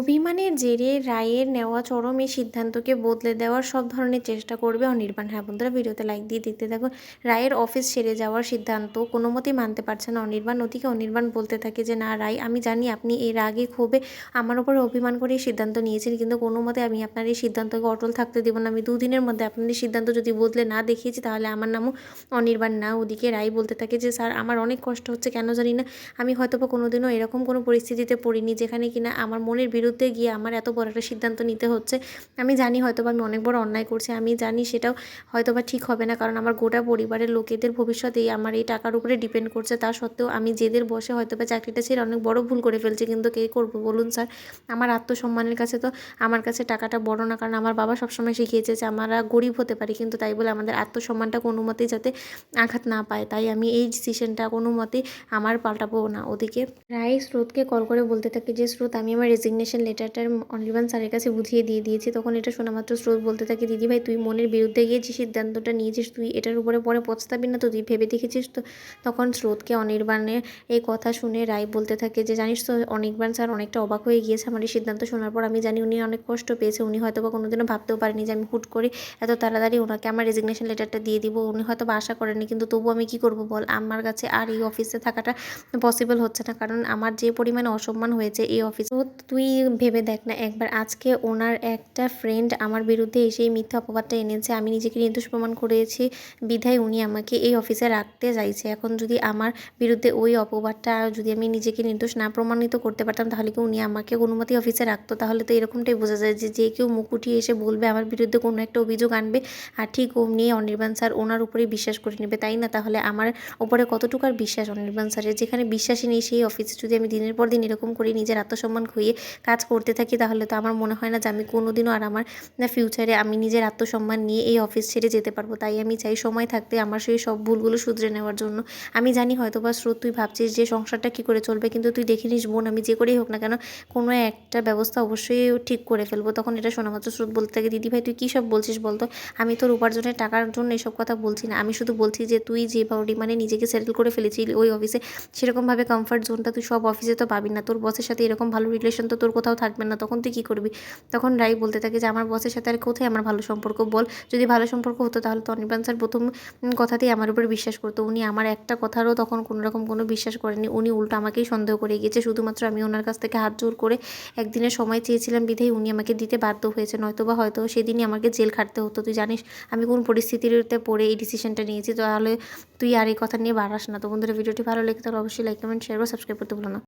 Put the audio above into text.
অভিমানের জেরে রায়ের নেওয়া চরম এই সিদ্ধান্তকে বদলে দেওয়ার সব ধরনের চেষ্টা করবে অনির্বাণ। হ্যাঁ বন্ধুরা, ভিডিওতে লাইক দিয়ে দেখতে থাকো রায়ের অফিস ছেড়ে যাওয়ার সিদ্ধান্ত কোনো মতেই মানতে পারছে না অনির্বাণ। ওদিকে অনির্বাণ বলতে থাকে যে, না, রায়, আমি জানি আপনি এর আগে ক্ষোভে আমার উপরে অভিমান করে এই সিদ্ধান্ত নিয়েছেন, কিন্তু কোনো মতে আমি আপনার এই সিদ্ধান্তকে অটল থাকতে দেবো না। আমি দুদিনের মধ্যে আপনার সিদ্ধান্ত যদি বদলে না দেখিয়েছি, তাহলে আমার নামও অনির্বাণ না। ওদিকে রায় বলতে থাকে যে, স্যার, আমার অনেক কষ্ট হচ্ছে, কেন জানি না। আমি হয়তো বা কোনোদিনও এরকম কোনো পরিস্থিতিতে পড়িনি, যেখানে কিনা আমার মনের বিরুদ্ধে গিয়ে আমার এত বড় একটা সিদ্ধান্ত নিতে হচ্ছে। আমি জানি হয়তো বা আমি অনেক বড় অন্যায় করছি, আমি জানি সেটাও হয়তো বা ঠিক হবে না। কারণ আমার গোটা পরিবারের লোকেদের ভবিষ্যতেই আমার এই টাকার উপরে ডিপেন্ড করছে। তা সত্ত্বেও আমি জেদের বসে হয়তো বা চাকরিটা ছেড়ে অনেক বড় ভুল করে ফেলছি, কিন্তু কে করব বলুন স্যার আমার আত্মসম্মানের কাছে তো আমার কাছে টাকাটা বড় না, কারণ আমার বাবা সবসময় শিখিয়েছে যে আমরা গরিব হতে পারি, কিন্তু তাই বলে আমাদের আত্মসম্মানটা কোনো মতেই যাতে আঘাত না পায়। তাই আমি এই ডিসিশনটা কোনো মতেই আমার পাল্টাবো না। ওদিকে রায় স্রোতকে কল করে বলতে থাকে যে, স্রোত, আমি আমার রেজিগনেশন লেটারটার অনির্বাণ স্যারের কাছে বুঝিয়ে দিয়ে দিয়েছি, তখন এটা শোনা মাত্র স্রোত বলতে থাকে, দিদি ভাই, তুই মনের বিরুদ্ধে গিয়ে যে সিদ্ধান্তটা নিয়েছিস, তুই এটার উপরে পরে পস্তাবি না তো, তুই ভেবে দেখেছিস তো? তখন স্রোতকে অনির্বাণের এই কথা শুনে রায় বলতে থাকে যে, জানিস তো, অনির্বাণ স্যার অনেকটা অবাক হয়ে গিয়েছে আমার এই সিদ্ধান্ত শোনার পর। আমি জানি উনি অনেক কষ্ট পেয়েছে, উনি হয়তো বা কোনোদিনও ভাবতেও পারেনি যে আমি হুট করে এত তাড়াতাড়ি ওনাকে আমার রেজিগনেশন লেটারটা দিয়ে দিব। উনি হয়তো বা আশা করেনি কিন্তু তবু আমি কি করব বল? আমার কাছে আর এই অফিসে থাকাটা পসিবল হচ্ছে না, কারণ আমার যে পরিমাণে অসম্মান হয়েছে এই অফিস তুই ভেবে দেখ না। একবার আজকে ওনার একটা ফ্রেন্ড আমার বিরুদ্ধে এসে এই মিথ্যা অপবাদটা এনেছে, আমি নিজেকে নির্দোষ প্রমাণ করেছি, বিধায় উনি আমাকে এই অফিসে রাখতে চাইছে। এখন যদি আমার বিরুদ্ধে ওই অপবাদটা যদি আমি নিজেকে নির্দোষ না প্রমাণিত করতে পারতাম, তাহলে কি উনি আমাকে কোনো মতেই অফিসে রাখতো? তাহলে তো এরকমটাই বোঝা যায় যে যে কেউ মুকুটি এসে বলবে, আমার বিরুদ্ধে কোনো একটা অভিযোগ আনবে। আর ঠিক অমনি অনির্বাণ স্যার ওনার উপরেই বিশ্বাস করে নেবে, তাই না? তাহলে আমার ওপরে কতটুকু আর বিশ্বাস অনির্বাণ স্যারের? যেখানে বিশ্বাসই নেই, সেই অফিসে যদি আমি দিনের পর দিন এরকম করে নিজের আত্মসম্মান খুইয়ে কাজ করতে থাকি, তাহলে তো আমার মনে হয় না যে আমি কোনো দিনও আর আমার ফিউচারে আমি নিজের আত্মসম্মান নিয়ে এই অফিস ছেড়ে যেতে পারব। তাই আমি চাই সময় থাকতে আমার সেই সব ভুলগুলো শুধরে নেওয়ার জন্য। আমি জানি হয়তো বা স্রোত, তুই ভাবছিস যে সংসারটা কী করে চলবে, কিন্তু তুই দেখে নিস বোন, আমি যে করেই হোক না কেন, কোনো একটা ব্যবস্থা অবশ্যই ঠিক করে ফেলব। তখন এটা শোনা মাত্র স্রোত বলতে থাকে, দিদি ভাই, তুই কী সব বলছিস বলতো? আমি তোর উপার্জনের টাকার জন্য এসব কথা বলছি না। আমি শুধু বলছি যে তুই যে মানে নিজেকে সেটেল করে ফেলেছিলি ওই অফিসে সেরকমভাবে কমফর্ট জোনটা তুই সব অফিসে তো পাবি না। তোর বসের সাথে এরকম ভালো রিলেশন তো তোর কোথাও থাকবে না, তখন তুই কী করবি? তখন রাই বলতে থাকে যে, আমার বসের সাথে আর কোথায় আমার ভালো সম্পর্ক? বল, যদি ভালো সম্পর্ক হতো তাহলে তো অনির্বাণ স্যার প্রথম কথাতেই আমার উপর বিশ্বাস করতো। উনি আমার একটা কথারও তখন কোনো রকম কোনো বিশ্বাস করেনি উনি উল্টো আমাকেই সন্দেহ করে গিয়েছে। শুধুমাত্র আমি ওনার কাছ থেকে হাত জোর করে একদিনের সময় চেয়েছিলাম বিধেই উনি আমাকে দিতে বাধ্য হয়েছে। নয়তো বা হয়তো সেদিনই আমাকে জেল খাটতে হতো। তুই জানিস, আমি কোন পরিস্থিতিতে পড়ে এই ডিসিশনটা নিয়েছি। তাহলে তুই আর এই কথা নিয়ে বাড়াস না। তো বন্ধুরা, ভিডিওটি ভালো লেগে তাহলে অবশ্যই লাইক কমেন্ট শেয়ার বা সাবস্ক্রাইব করতে ভুলো না।